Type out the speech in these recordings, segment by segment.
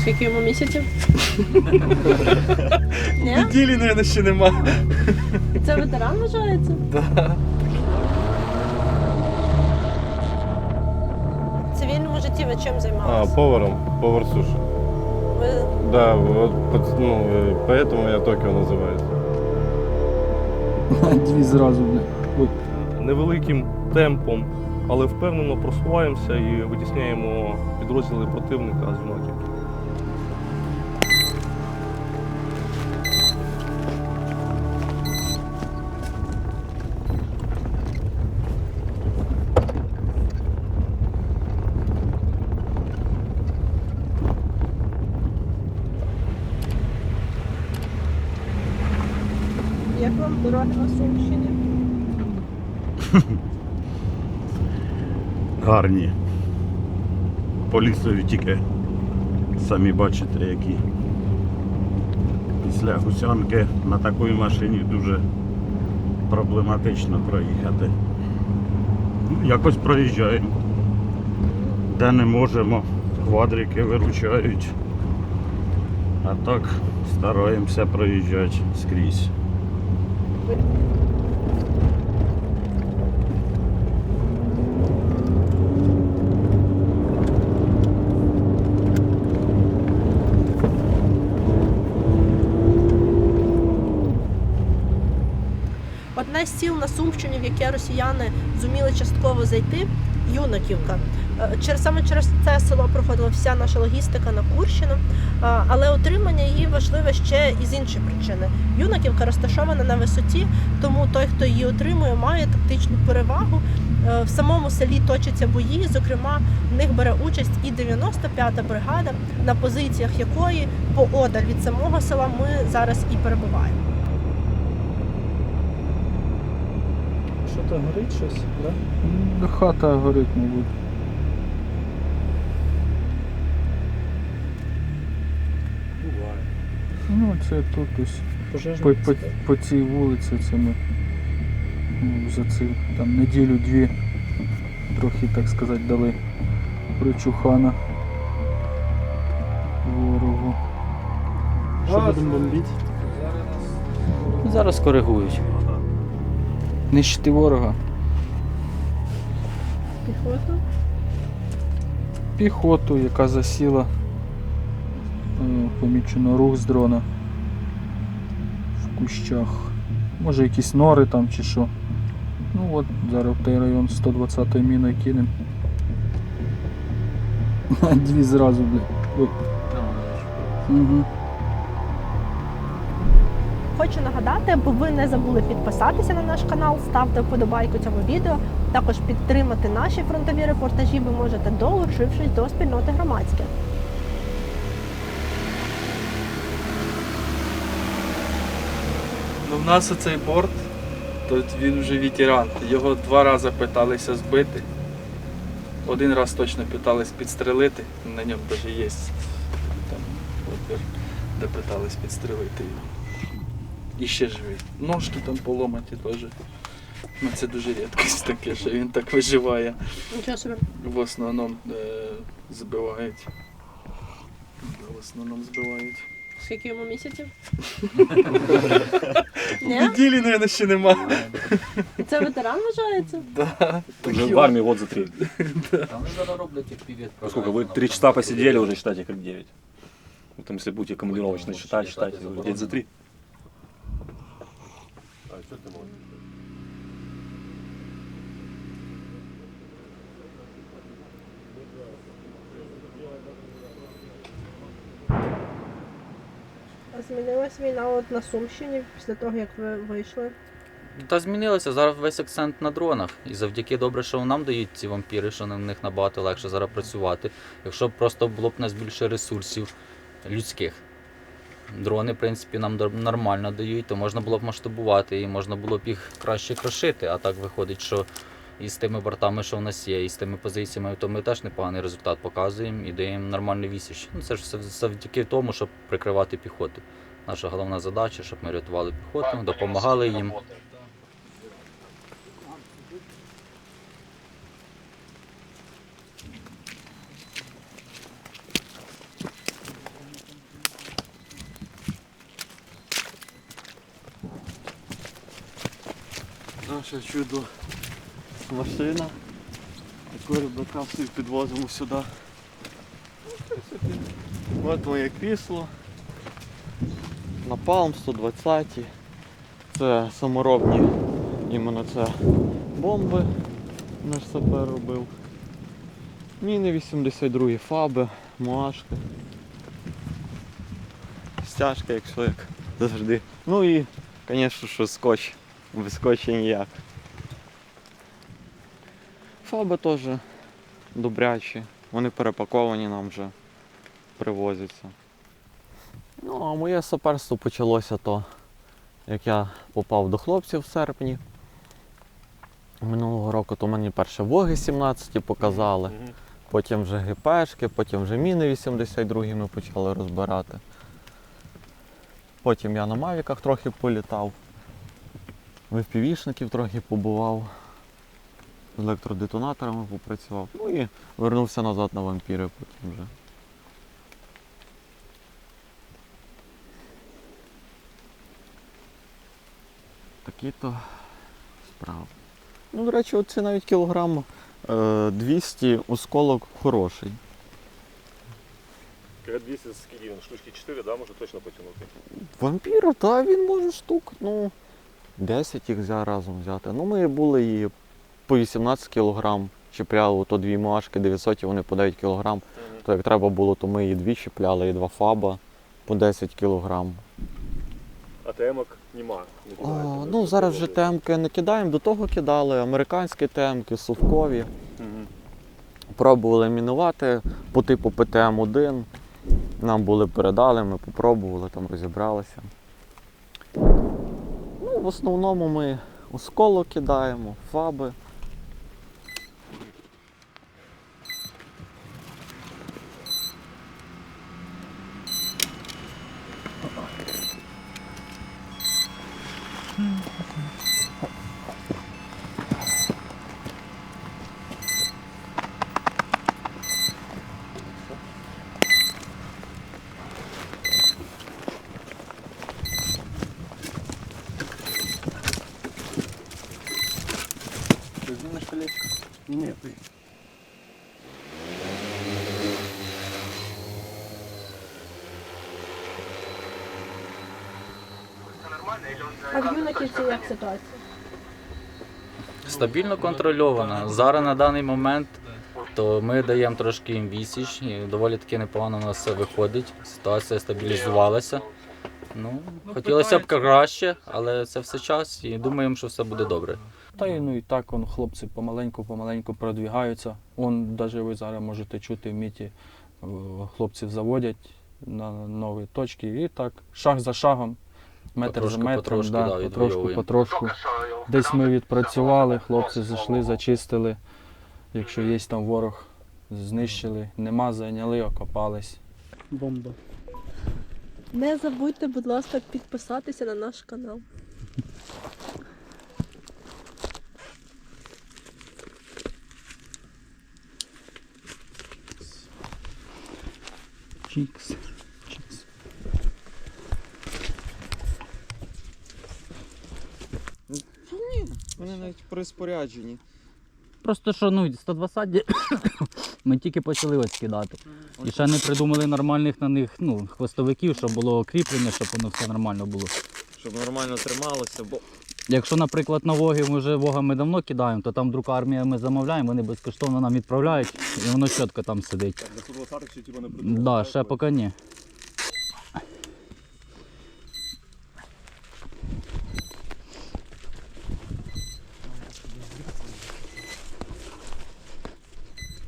Скільки йому місяців? Ні? Неділі, мабуть, ще нема. Це ветеран вважається? Да. В цивільному житті ви чим А, займалися? поваром, повар суши. Ви Да, вот, под- ну, э, поэтому я Токио называю. Дві зразу, бля. Ой. Невеликим темпом, але впевнено просуваємося і витісняємо підрозділи противника з знаків. Як дороги на Сумщині? гарні. По лісові тільки самі бачите, які. Після гусянки на такій машині дуже проблематично проїхати. Ну, якось проїжджаємо. Де не можемо, квадрики виручають. А так стараємося проїжджати скрізь. Одне з сіл на Сумщині, в яке росіяни зуміли частково зайти, Юнаківка. Е, Через саме через це село проходила вся наша логістика на Курщину, Е, але отримання її важливе ще і з іншої причини. Юнаківка розташована на висоті, тому той, хто її отримує, має тактичну перевагу. Е, В самому селі точаться бої. Зокрема, в них бере участь і 95-та бригада, на позиціях якої поодаль від самого села ми зараз і перебуваємо. Що то горить щось, да? Ну, Хата горить, мабуть. Ну, це тут ось. По, по, по цій вулиці це ми ну, за ці там неділю-дві трохи, так сказати, дали причухана ворогу. Що будемо бомбити? Зараз коригують. Нищити ворога. Піхота. Піхоту, яка засіла. Помічено рух з дрона в кущах. Може якісь нори там чи що. Ну от, зараз в той район 120 міною кинемо. Дві зразу, бля. Ой. Угу. Хочу нагадати, аби ви не забули підписатися на наш канал, ставте вподобайку цьому відео. Також підтримати наші фронтові репортажі ви можете долучившись до спільноти громадське. Ну, в нас оцей борт, то він вже ветеран. Його два рази питалися збити. Один раз точно питались підстрелити, на ньому навіть є там опір, де питались підстрелити його. І ще живий. Ножки там поломаті теж. Ну, це дуже рідкість таке, що він так виживає. Нічого собі. В основному е, збивають. В основному збивають. Скільки йому місяців? Ні? Неділі, мабуть, ще нема. Це ветеран вважається? Да. Уже в армии вот за три. Там зараз роблять як півет. Сколько? Вы три часа посидели, уже считайте как девять. Вот там, если будете командировочно считать, считайте, где за три. А Змінилась війна от на Сумщині після того, як ви вийшли. Та змінилося зараз весь акцент на дронах. І завдяки добре, що нам дають ці вампіри, що на них набагато легше зараз працювати. Якщо б просто було б нас більше ресурсів людських. Дрони, в принципі, нам нормально дають, то можна було б масштабувати і можна було б їх краще крошити. А так виходить, що і з тими бортами, що в нас є, і з тими позиціями, то ми теж непоганий результат показуємо і даємо нормальний вісіч. Ну, Це ж завдяки тому, щоб прикривати піхоту. Наша головна задача, щоб ми рятували піхоту, допомагали їм. Наше чудо машина. Таку рюкзака всі підвозимо сюди. От моє крісло. Напалм 120. Це саморобні іменно це бомби. Наш сапер робив. Міни 82 фаби, муашки. Стяжка, якщо як завжди. Ну і, звісно, що скотч. Без скотча ніяк. Фаби теж добрячі. Вони перепаковані нам вже привозяться. Ну, а моє саперство почалося то, як я попав до хлопців в серпні. Минулого року то мені перше воги 17 показали, потім вже ГПшки, потім вже міни 82 ми почали розбирати. Потім я на мавіках трохи політав, в FPV-шників трохи побував, з електродетонаторами попрацював. Ну і вернувся назад на вампіри потім вже. Такі то справи. Ну, до речі, оце навіть кілограм е, 200 осколок хороший. Кг 200 скидів, штучки 4, да, може точно потягнути. Вампіра, та він може штук, ну, 10 їх взяв разом взяти. Ну, ми були і по 18 кілограм чіпляли, то дві машки 900, і вони по 9 кілограм. То як треба було, то ми і дві чіпляли, і два фаба по 10 кілограм. А темок нема. О, ну, зараз вже темки не кидаємо, до того кидали американські темки, сувкові. Пробували мінувати по типу ПТМ-1. Нам були передали, ми попробували, там розібралися. Ну, в основному ми осколок кидаємо, фаби. А в юнаківці як ситуація? Стабільно контрольована. Зараз на даний момент то ми даємо трошки їм відсіч, і доволі таки непогано у нас все виходить. Ситуація стабілізувалася. Ну, хотілося б краще, але це все час і думаємо, що все буде добре. Та й ну і так он, хлопці помаленьку-помаленьку продвігаються. Он, навіть ви зараз можете чути в міті, е, хлопців заводять на нові точки. І так, шаг за шагом, метр за метром, потрошку, да, да, потрошку, потрошку. Десь ми відпрацювали, хлопці зайшли, зачистили. Якщо є там ворог, знищили, нема, зайняли, окопались. Бомба. Не забудьте, будь ласка, підписатися на наш канал. Чікс. Вони навіть при спорядженні. Просто що ну 120 ми тільки почали ось кидати. І ще не придумали нормальних на них ну, хвостовиків, щоб було кріплення, щоб воно все нормально було. Щоб нормально трималося, бо Якщо, наприклад, на воги ми вже вогами давно кидаємо, то там друга армія ми замовляємо, вони безкоштовно нам відправляють і воно чітко там сидить. Для 120 ще типа Так, да, ще поки ні.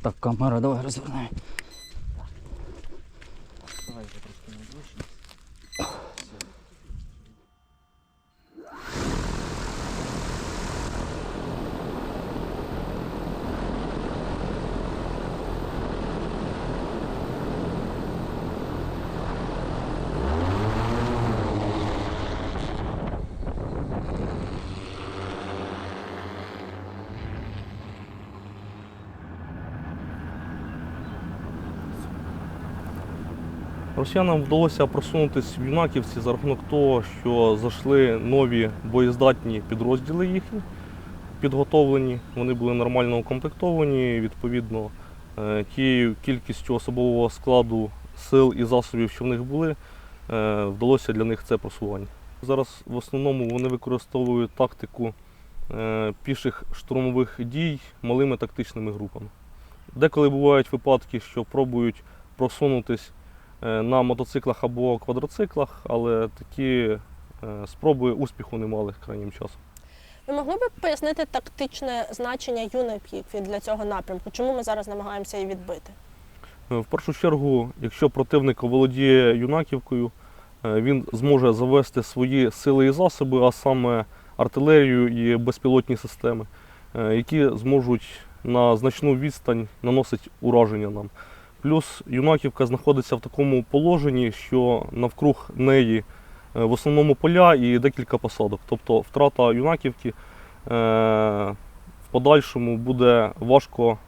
Так, камера, давай розвернемо. Росіянам вдалося просунутися в Юнаківці за рахунок того, що зайшли нові боєздатні підрозділи їхні. підготовлені, вони були нормально укомплектовані. Відповідно, е, тією кількістю особового складу сил і засобів, що в них були, е, вдалося для них це просування. Зараз в основному вони використовують тактику е, піших штурмових дій малими тактичними групами. Деколи бувають випадки, що пробують просунутись е, на мотоциклах або квадроциклах, але такі е, спроби успіху не мали крайнім часом. Ви могли б пояснити тактичне значення юнаківки для цього напрямку? Чому ми зараз намагаємося її відбити? Е, В першу чергу, якщо противник володіє юнаківкою, е, він зможе завести свої сили і засоби, а саме артилерію і безпілотні системи, е, які зможуть на значну відстань наносити ураження нам. Плюс юнаківка знаходиться в такому положенні, що навкруг неї е, в основному поля і декілька посадок. Тобто втрата юнаківки е, в подальшому буде важко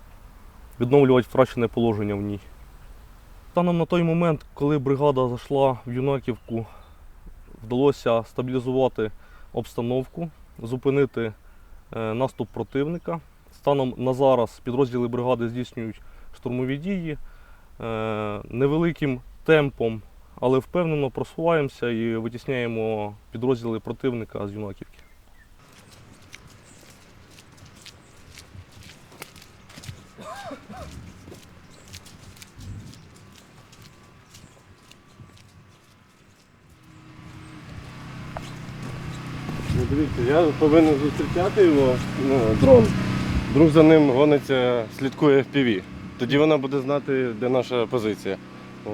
відновлювати втрачене положення в ній. Станом на той момент, коли бригада зайшла в Юнаківку, вдалося стабілізувати обстановку, зупинити е, наступ противника. Станом на зараз підрозділи бригади здійснюють штурмові дії невеликим темпом, але впевнено просуваємося і витісняємо підрозділи противника з Юнаківки. Ну, дивіться, я повинен зустрічати його. Ну, дрон. Друг за ним гониться, слідкує FPV. Тоді вона буде знати, де наша позиція. О.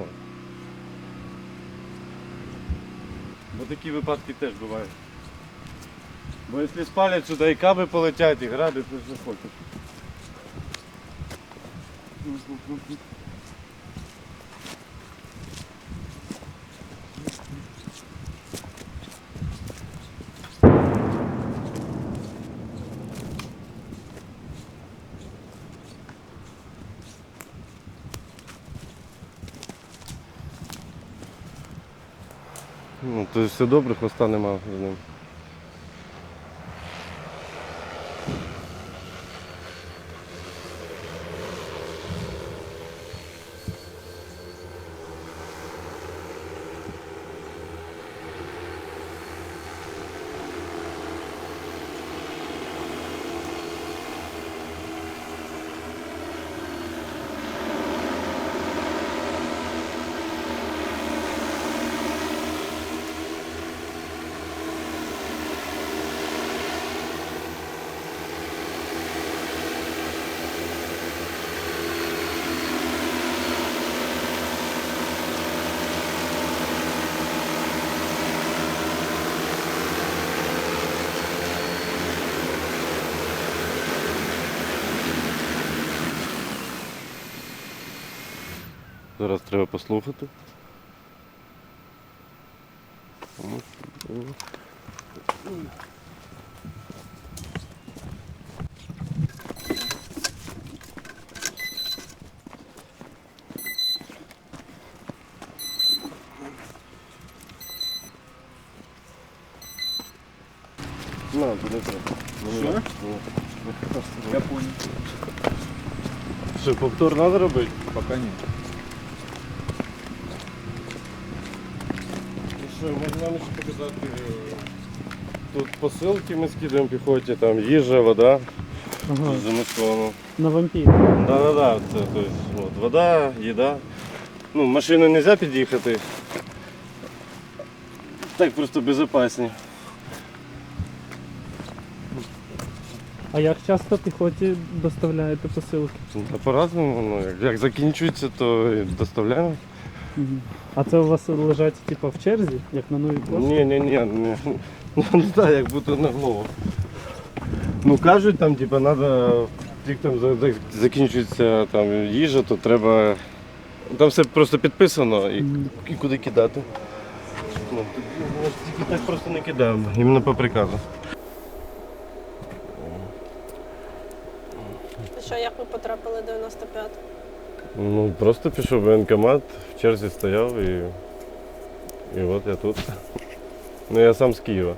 Бо такі випадки теж бувають. Бо якщо спалять сюди і каби полетять, і гради, то що хочеш. Ну, то все добре, хвоста нема з ним. Зараз треба послухати. На, туди треба. Що? Я понял. Що, повтор треба робити? Пока нет. Що, можна нам ще показати. е, Тут посилки ми скидаємо піхоті, там їжа, вода. Ага, Замисковано. на вампір. Да, да, да. Це, то есть, от, вода, їда. Ну, машиною не можна під'їхати. Так просто безпечні. А як часто піхоті доставляєте посилки? Та по-разному, ну, як, як закінчується, то і доставляємо. А це у вас лежать типу, в черзі, як на новій пошті? Ні, ні, ні, ні. Ну, не так, як будто на голову. Ну кажуть, там, типа, треба, як там за- за- закінчується там, їжа, то треба. Там все просто підписано і, і куди кидати. Ну, ми ж тільки так просто не кидаємо, іменно по приказу. Що, як ви потрапили 95? Ну, просто пішов в воєнкомат, в черзі стояв і. І от я тут. Ну я сам з Києва.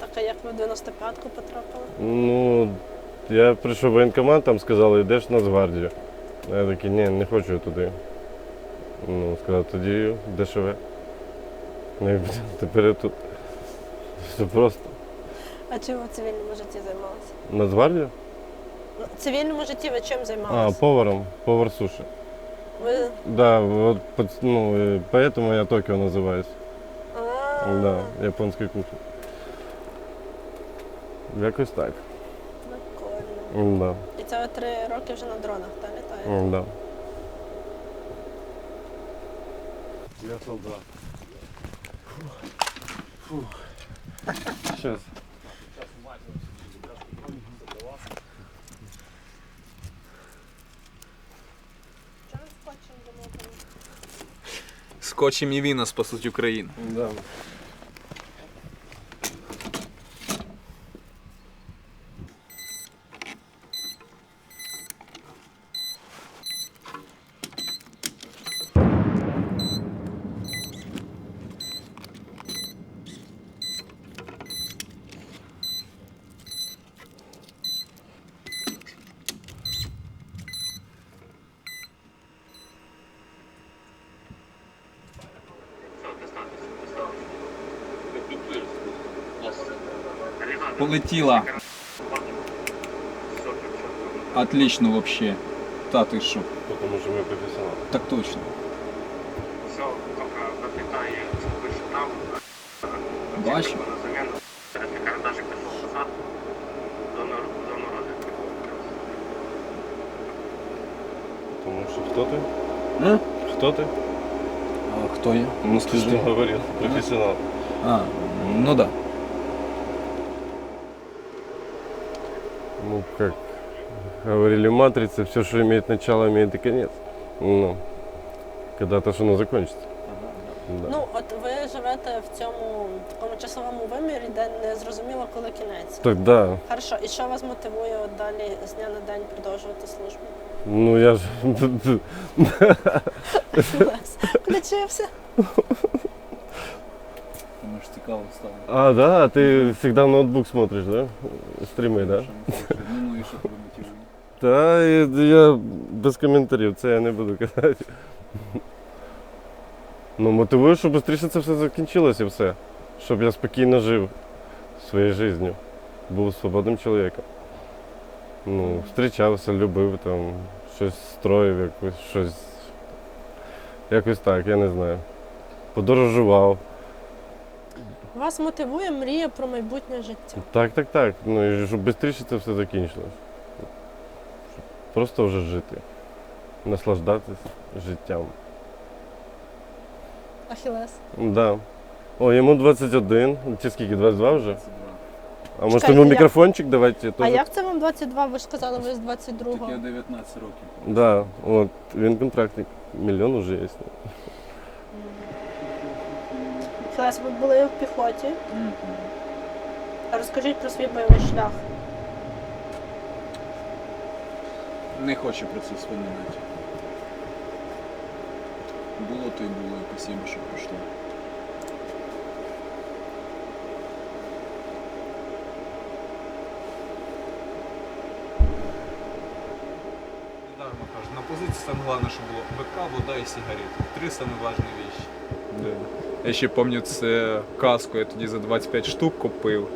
Так а як ви в 95-ку потрапили? Ну, я прийшов в воєнкомат, там сказали, йдеш в Нацгвардію. А я такий, ні, не хочу я туди. Ну, сказав, тоді ДШВ. Ну і тепер я тут. Все просто. А чим ви в цивільному житті займалися? Нацгвардія? Ну, в цивільному житті ви чим А, займалися? поваром, повар суші. Ви... Да, вот под- ну, э, поэтому я Токио называюсь. А, Да, японської кухні. Якось так. Прикольно. Да. І це ви три роки вже на дронах, так, літаєте? Да. Я солдат. Сейчас. Скотчем і віна спасуть Україну. Да. Полетела. Отлично вообще. Та ти що? Потому що ми професіонали. Так точно. Все, допитає, пише там. Бачу. Рефікардаж пішов назад. До А? Хто ти? А, кто я? Ну, ты же говорил, профессионал. А, ну да. говорили матрицы, все, что имеет начало, имеет и конец. Ну, когда-то что оно закончится. Да. Ну, от ви живете в цьому такому часовому вимірі, де не зрозуміло, коли кінець. Так, да. Хорошо, і що вас мотивує от далі з дня на день продовжувати службу? Ну, я же... Лес, Включився. Тому ж цікаво стало. А, да, ты всегда в ноутбук смотришь, да? Стримы, да? Ну і що тебе мотивує? Та я без коментарів, це я не буду казати. Ну, мотивую, щоб швидше це все закінчилося і все. Щоб я спокійно жив своєю життю. Був свободним чоловіком. Ну, зустрічався, любив там, щось строїв, якось, щось. Якось так, я не знаю. Подорожував. Вас мотивує мрія про майбутнє життя. Так, так, так. Ну і щоб швидше це все закінчилось. Просто вже жити. Наслаждатись життям. Ахілес. Да. О, йому 21, чи скільки, 22 вже? А може Чекайте, йому як? мікрофончик давайте А теж? як це вам 22? Ви ж сказали, ви з 22-го. Таке 19 років. Да, от, він контрактник. Мільйон уже є. Ахілес, ви були в піхоті. Розкажіть про свій бойовий шлях. Не хочу про це вспоминати. Було то й було, і спасибо, що пройшло. Недарно кажу, на позиції саме головне, що було БК, вода і сигарети. Три самі важні речі. Я ще пам'ятаю це каску, я тоді за 25 штук купив.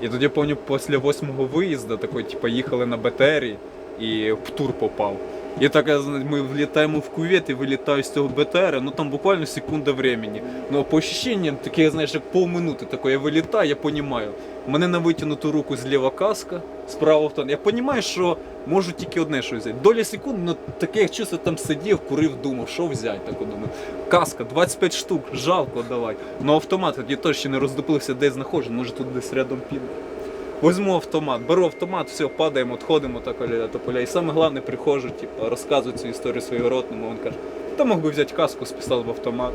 І тоді пам'ятаю, після восьмого виїзду такой, типу, їхали на БТРі і в тур попав. І так ми влітаємо в кювет і вилітаю з цього БТР, ну там буквально секунда времени. Ну по ощущениям, таке, знаєш, як полминути таке, я вилітаю, я розумію. Мене на витягнуту руку зліва каска, справа автон. Я розумію, що можу тільки одне щось взяти. Доля секунд, ну таке як чувство там сидів, курив, думав, що взяти, так думаю. Каска, 25 штук, жалко давай. Ну автомат, я ще не роздуплився, де знаходжу, може тут десь рядом піде. Возьму автомат, беру автомат, все, падаємо, відходимо так оля тополя. І саме головне приходжу, типу, розказую цю історію своєму ротному. Він каже, та мог би взяти каску, списав в автомат.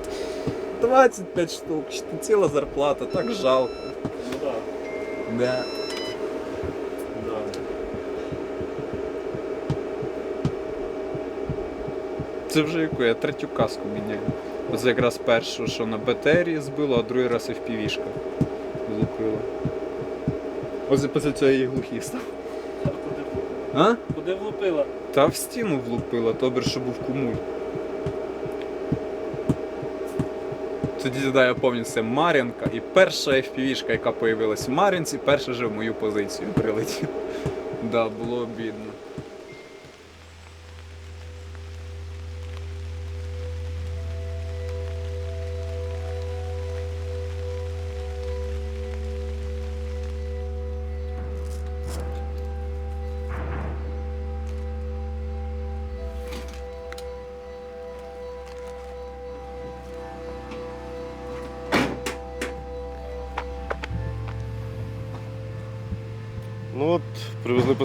25 штук, ціла зарплата, так жалко. Ну так. Да. Це вже яку я третю каску міняю. Оце якраз першу, що на БТРі збило, а другий раз і в півішках влупило. Ось після цього її глухий став. А? Куди влупила? Та в стіну влупила, добре, що був кумуль. Тоді, я пам'ятаю, це і перша FPV-шка, яка появилась в Мар'янці, перша же в мою позицію прилетіла. Да, було обідно.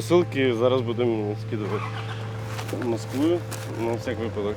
Посилки, зараз будемо скидувати в Москву на всяк випадок.